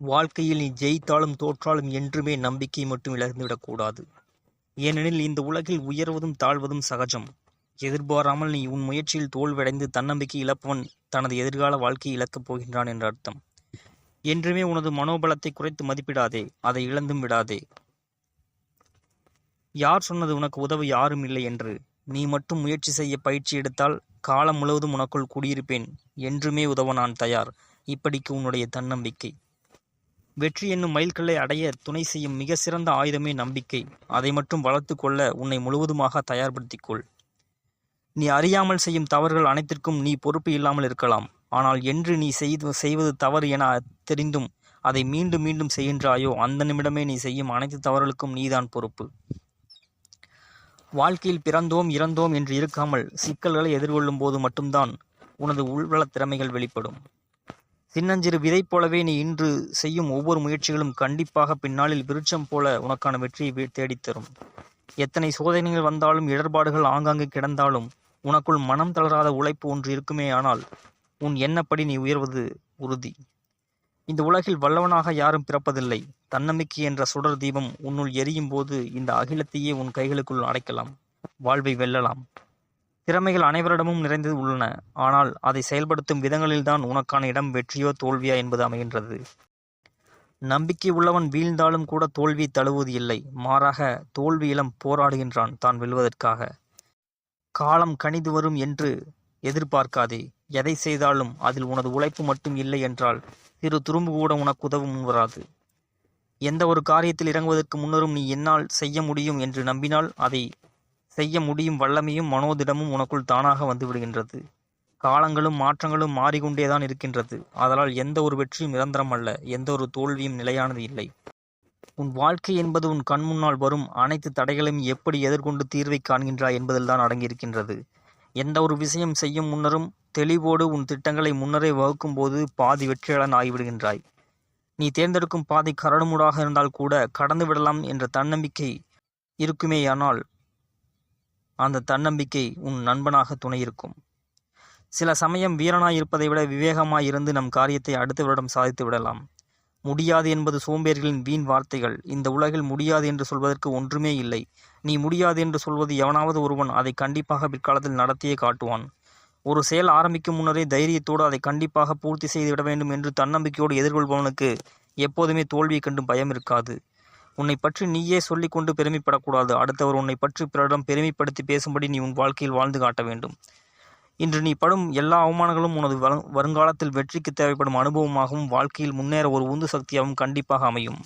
வாழ்க்கையில் நீ ஜெயித்தாலும் தோற்றாலும் என்றுமே நம்பிக்கை மட்டும் இழந்துவிடக்கூடாது. ஏனெனில் இந்த உலகில் உயர்வதும் தாழ்வதும் சகஜம். எதிர்பாராமல் நீ உன் முயற்சியில் தோல்வடைந்து தன்னம்பிக்கை இழப்பவன் தனது எதிர்கால வாழ்க்கையை இழக்கப் போகின்றான் என்ற அர்த்தம். என்றுமே உனது மனோபலத்தை குறைத்து மதிப்பிடாதே அதை இழந்தும் விடாதே. யார் சொன்னது உனக்கு உதவ யாரும் இல்லை என்று? நீ மட்டும் முயற்சி செய்ய பயிற்சி எடுத்தால் காலம் முழுவதும் உனக்குள் குடியிருப்பேன் என்றுமே உதவ நான் தயார். இப்படிக்கு உன்னுடைய தன்னம்பிக்கை. வெற்றி என்னும் மைல்கல்லை அடைய துணை செய்யும் மிக சிறந்த ஆயுதமே நம்பிக்கை. அதை மட்டும் வளர்த்து கொள்ள உன்னை முழுவதுமாக தயார்படுத்திக் கொள். நீ அறியாமல் செய்யும் தவறுகள் அனைத்திற்கும் நீ பொறுப்பு இல்லாமல் இருக்கலாம். ஆனால் என்று நீ செய்து செய்வது தவறு என தெரிந்தும் அதை மீண்டும் மீண்டும் செய்கின்றாயோ அந்த நிமிடமே நீ செய்யும் அனைத்து தவறுகளுக்கும் நீதான் பொறுப்பு. வாழ்க்கையில் பிறந்தோம் இறந்தோம் என்று இருக்காமல் சிக்கல்களை எதிர்கொள்ளும் போது மட்டும்தான் உனது உள்வள திறமைகள் வெளிப்படும். சின்னஞ்சிறு விதை போலவே நீ இன்று செய்யும் ஒவ்வொரு முயற்சிகளும் கண்டிப்பாக பின்னாளில் விருட்சம் போல உனக்கான வெற்றியை தேடித்தரும். எத்தனை சோதனைகள் வந்தாலும் இடர்பாடுகள் ஆங்காங்கு கிடந்தாலும் உனக்குள் மனம் தளராத உழைப்பு ஒன்று இருக்குமே ஆனால் உன் எண்ணப்படி நீ உயர்வது உறுதி. இந்த உலகில் வல்லவனாக யாரும் பிறப்பதில்லை. தன்னம்பிக்கை என்ற சுடர் தீபம் உன்னுள் எரியும் போது இந்த அகிலத்தையே உன் கைகளுக்குள் அடைக்கலாம். வாழ்வை வெல்லலாம். திறமைகள் அனைவரிடமும் நிறைந்து உள்ளன. ஆனால் அதை செயல்படுத்தும் விதங்களில்தான் உனக்கான இடம் வெற்றியோ தோல்வியா என்பது அமைகின்றது. நம்பிக்கை உள்ளவன் வீழ்ந்தாலும் கூட தோல்வி தழுவுவது இல்லை. மாறாக தோல்வியிலம் போராடுகின்றான் தான் வெல்வதற்காக. காலம் கணிது வரும் என்று எதிர்பார்க்காதே. எதை செய்தாலும் அதில் உனது உழைப்பு மட்டும் இல்லை என்றால் சிறு துரும்பு கூட உனக்கு உதவ முன்வராது எந்த ஒரு காரியத்தில் இறங்குவதற்கு முன்னரும் நீ என்னால் செய்ய முடியும் என்று நம்பினால் அதை செய்ய முடியும் வல்லமையும் மனோதிடமும் உனக்குள் தானாக வந்துவிடுகின்றது காலங்களும் மாற்றங்களும் மாறிக்கொண்டேதான் இருக்கின்றது. அதனால் எந்த ஒரு வெற்றியும் நிரந்தரம் அல்ல எந்த ஒரு தோல்வியும் நிலையானது இல்லை. உன் வாழ்க்கை என்பது உன் கண் முன்னால் வரும் அனைத்து தடைகளையும் எப்படி எதிர்கொண்டு தீர்வை காண்கின்றாய் என்பதில்தான் அடங்கியிருக்கின்றது. எந்த ஒரு விஷயம் செய்யும் முன்னரும் தெளிவோடு உன் திட்டங்களை முன்னரே வகுக்கும் போது பாதி வெற்றியாளன் ஆகிவிடுகின்றாய். நீ தேர்ந்தெடுக்கும் பாதி கரடுமுடாக இருந்தால் கூட கடந்து விடலாம் என்ற தன்னம்பிக்கை இருக்குமேயானால் அந்த தன்னம்பிக்கை உன் நண்பனாக துணை இருக்கும் சில சமயம் வீரனாய் இருப்பதை விட விவேகமாய் இருந்து நம் காரியத்தை அடுத்தவரிடம் சாதித்து விடலாம். முடியாது என்பது சோம்பேறிகளின் வீண் வார்த்தைகள். இந்த உலகில் முடியாது என்று சொல்வதற்கு ஒன்றுமே இல்லை. நீ முடியாது என்று சொல்வது எவனாவது ஒருவன் அதை கண்டிப்பாக பிற்காலத்தில் நடத்தியே காட்டுவான். ஒரு செயல் ஆரம்பிக்கும் முன்னரே தைரியத்தோடு அதை கண்டிப்பாக பூர்த்தி செய்து விட வேண்டும் என்று தன்னம்பிக்கையோடு எதிர்கொள்பவனுக்கு எப்போதுமே தோல்வியை கண்டும் பயம் இருக்காது. உன்னை பற்றி நீயே சொல்லிக்கொண்டு பெருமைப்படக்கூடாது. அடுத்தவர் உன்னை பற்றி பிறரிடம் பெருமைப்படுத்தி பேசும்படி நீ உன் வாழ்க்கையில் வாழ்ந்து காட்ட வேண்டும். இன்று நீ படும் எல்லா அவமானங்களும் உனது வருங்காலத்தில் வெற்றிக்கு தேவைப்படும் அனுபவமாகவும் வாழ்க்கையில் முன்னேற ஒரு உந்து சக்தியாகவும் கண்டிப்பாக அமையும்.